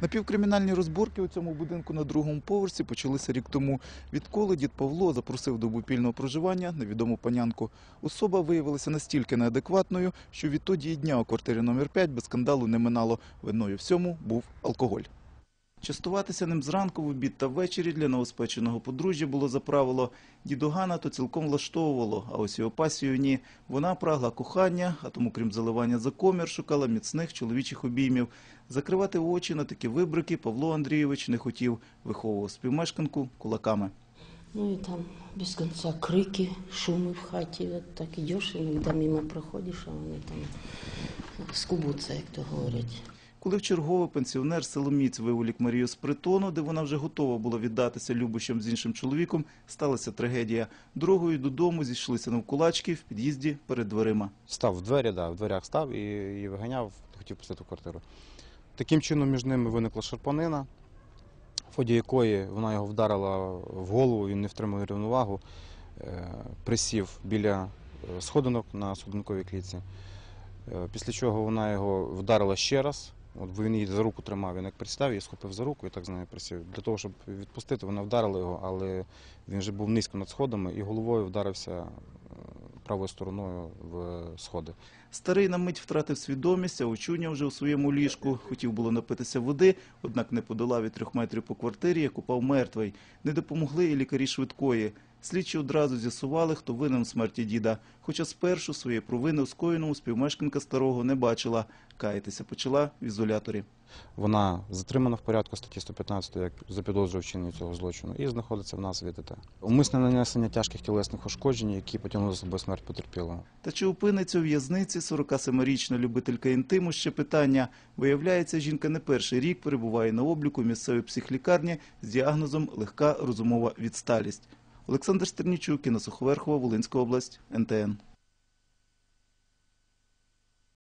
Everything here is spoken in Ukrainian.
Напівкримінальні розборки у цьому будинку на другому поверсі почалися рік тому. Відколи дід Павло запросив до бупільного проживання невідому панянку. Особа виявилася настільки неадекватною, що відтоді і дня у квартирі номер 5 без скандалу не минало. Виною всьому був алкоголь. Частуватися ним зранку, в обід та ввечері для новоспеченого подружжя було за правило. Діду Гана то цілком влаштовувало, а ось його пасію ні. Вона прагла кохання, а тому, крім заливання за комір, шукала міцних чоловічих обіймів. Закривати очі на такі вибрики Павло Андрійович не хотів, виховував співмешканку кулаками. Ну и там без конца крики, шумы в хате. Вот так идешь, иногда мимо проходишь, а вони там скубуться, як то говорять. Коли вчергове пенсіонер Соломіць виволік Марію з притону, де вона вже готова була віддатися любощам з іншим чоловіком, сталася трагедія. Дорогою додому зійшлися навкулачки в під'їзді перед дверима. Став в двері, да, в дверях став і, і виганяв, хотів пустити в квартиру. Таким чином між ними виникла шарпанина, в ході якої вона його вдарила в голову, він не втримав рівновагу, е, присів біля е, сходинок на сходинковій клітці. Е, Після чого вона його вдарила ще раз. От він її за руку тримав, він як пристав, її схопив за руку і так з нею присів. Для того, щоб відпустити, вона вдарила його, але він вже був низько над сходами і головою вдарився е, правою стороною в сходи. Старий на мить втратив свідомість, а очуня вже у своєму ліжку. Хотів було напитися води, однак не подолав і трьох метрів по квартирі, як упав мертвий. Не допомогли і лікарі швидкої. Слідчі одразу з'ясували, хто винен в смерті діда. Хоча спершу своєї провини у скоєному співмешканка старого не бачила. Каятися почала в ізоляторі. Вона затримана в порядку статті 115 як запідозрює вчинення цього злочину і знаходиться в нас ВТТ. Умисне нанесення тяжких тілесних ушкоджень, які потягнули за собою смерть потерпілого. Та чи опиниться у в'язниці 47-річна любителька інтиму? Ще питання. Виявляється, жінка не перший рік перебуває на обліку в місцевій психлікарні з діагнозом легка розумова відсталість. Олександр Стернічук, Інна Суховерхова, Волинська область, НТН.